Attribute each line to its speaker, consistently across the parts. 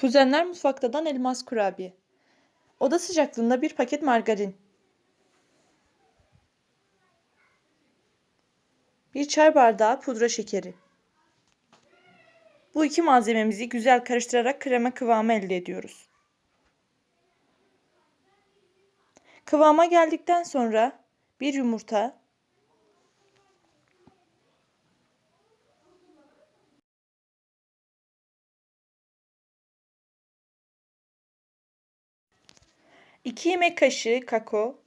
Speaker 1: Kuzenler Mutfaktadan elmas kurabiye. Oda sıcaklığında bir paket margarin. Bir çay bardağı pudra şekeri. Bu iki malzememizi güzel karıştırarak krema kıvamı elde ediyoruz. Kıvama geldikten sonra bir yumurta, iki yemek kaşığı kakao,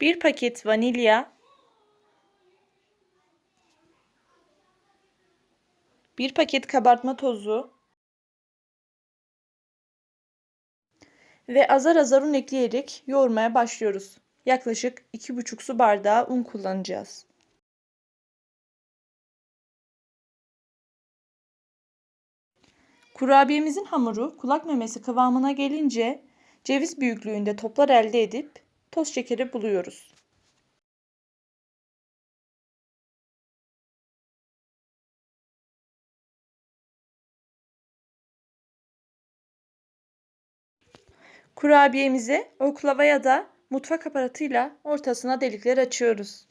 Speaker 1: bir paket vanilya, bir paket kabartma tozu ve azar azar un ekleyerek yoğurmaya başlıyoruz. Yaklaşık 2,5 su bardağı un kullanacağız. Kurabiyemizin hamuru kulak memesi kıvamına gelince ceviz büyüklüğünde toplar elde edip toz şekeri buluyoruz. Kurabiyemize oklava ya da mutfak aparatıyla ortasına delikler açıyoruz.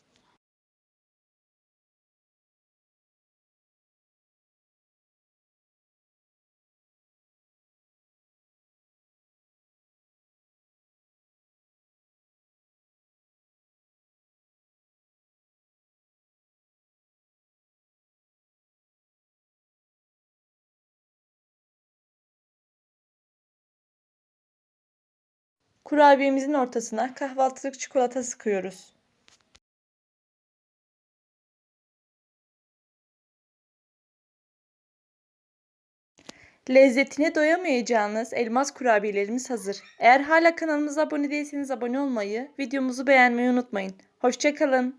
Speaker 1: Kurabiyemizin ortasına kahvaltılık çikolata sıkıyoruz. Lezzetine doyamayacağınız elmas kurabiyelerimiz hazır. Eğer hala kanalımıza abone değilseniz abone olmayı, videomuzu beğenmeyi unutmayın. Hoşçakalın.